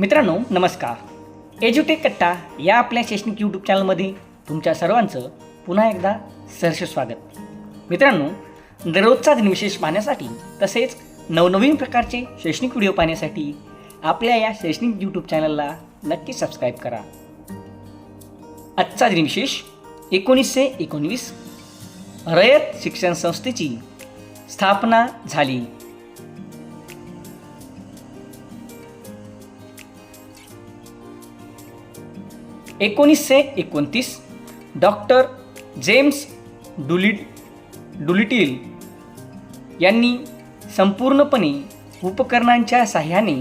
मित्रांनो नमस्कार. एज्युटेक कट्टा या आपल्या शैक्षणिक यूट्यूब चॅनलमध्ये तुमच्या सर्वांचं पुन्हा एकदा सहर्ष स्वागत. मित्रांनो दररोजचा दिनविशेष पाहण्यासाठी तसेच नवनवीन प्रकारचे शैक्षणिक व्हिडिओ पाहण्यासाठी आपल्या या शैक्षणिक यूट्यूब चॅनलला नक्की सबस्क्राईब करा. आजचा दिनविशेष एकोणीसशे एकोणवीस रयत शिक्षण संस्थेची स्थापना झाली. एकोणीसशे एकोणतीस. डॉक्टर जेम्स डुलिट डुलिटिल यांनी संपूर्णपणे उपकरणांच्या साह्याने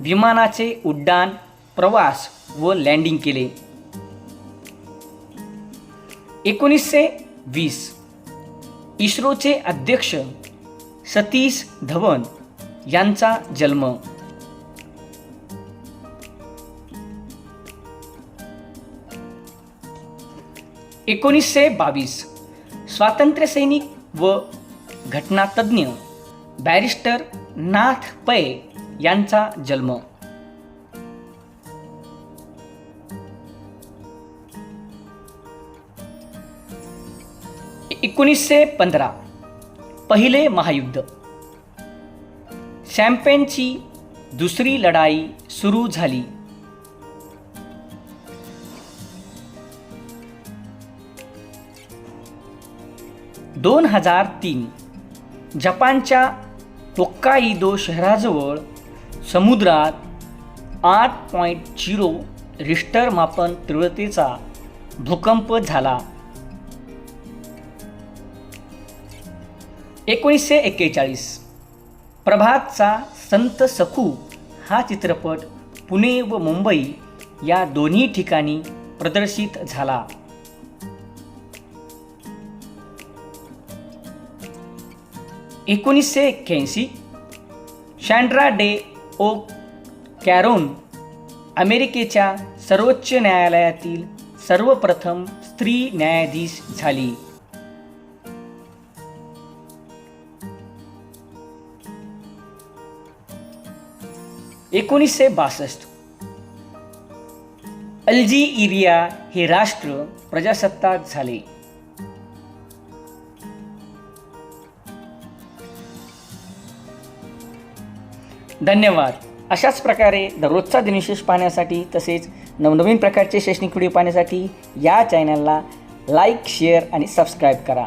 विमानाचे उड्डाण प्रवास व लँडिंग केले. एकोणीसशे वीस. इस्रोचे अध्यक्ष सतीश धवन यांचा जन्म एकोणीसशे बावीस. स्वातंत्र्यसैनिक व घटनातज्ञ बॅरिस्टर नाथ पै यांचा जन्म. एकोणीसशे पंधरा. पहिले महायुद्ध. शॅम्पेनची दुसरी लढाई सुरू झाली. दोन हजार तीन. जपानच्या होक्काइदो शहराजवळ समुद्रात आठ पॉईंट झिरो रिस्टर मापन तीव्रतेचा भूकंप झाला. एकोणीसशे एक्केचाळीस. प्रभातचा संत सखू हा चित्रपट पुणे व मुंबई या दोन्ही ठिकाणी प्रदर्शित झाला. एकोणीसशे एक्क्याऐंशी शँड्रा डे ओ कॅरोन अमेरिकेच्या सर्वोच्च न्यायालयातील सर्वप्रथम स्त्री न्यायाधीश झाली. एकोणीसशे बासष्ट अल्जीरिया हे राष्ट्र प्रजासत्ताक झाले. धन्यवाद. अशाच प्रकारे दररोजचा दिनविशेष पाहण्यासाठी तसेच नवनवीन प्रकारचे शैक्षणिक व्हिडिओ पाहण्यासाठी या चॅनलला लाईक शेअर आणि सबस्क्राईब करा.